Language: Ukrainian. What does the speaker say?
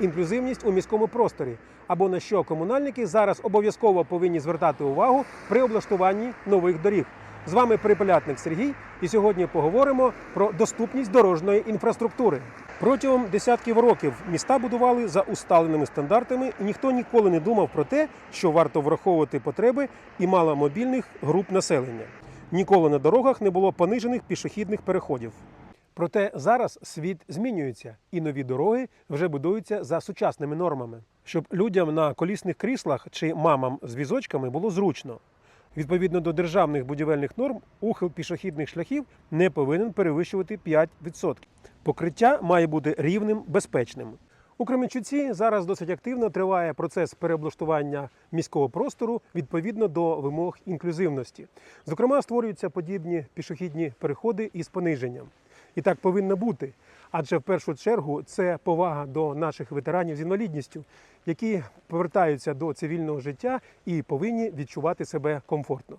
інклюзивність у міському просторі, або на що комунальники зараз обов'язково повинні звертати увагу при облаштуванні нових доріг. З вами Припалятник Сергій, і сьогодні поговоримо про доступність дорожньої інфраструктури. Протягом десятків років міста будували за усталеними стандартами, і ніхто ніколи не думав про те, що варто враховувати потреби і маломобільних груп населення. Ніколи на дорогах не було понижених пішохідних переходів. Проте зараз світ змінюється, і нові дороги вже будуються за сучасними нормами, щоб людям на колісних кріслах чи мамам з візочками було зручно. Відповідно до державних будівельних норм, ухил пішохідних шляхів не повинен перевищувати 5%. Покриття має бути рівним, безпечним. У Кременчуці зараз досить активно триває процес переоблаштування міського простору відповідно до вимог інклюзивності. Зокрема, створюються подібні пішохідні переходи із пониженням. І так повинно бути. Адже в першу чергу це повага до наших ветеранів з інвалідністю, які повертаються до цивільного життя і повинні відчувати себе комфортно.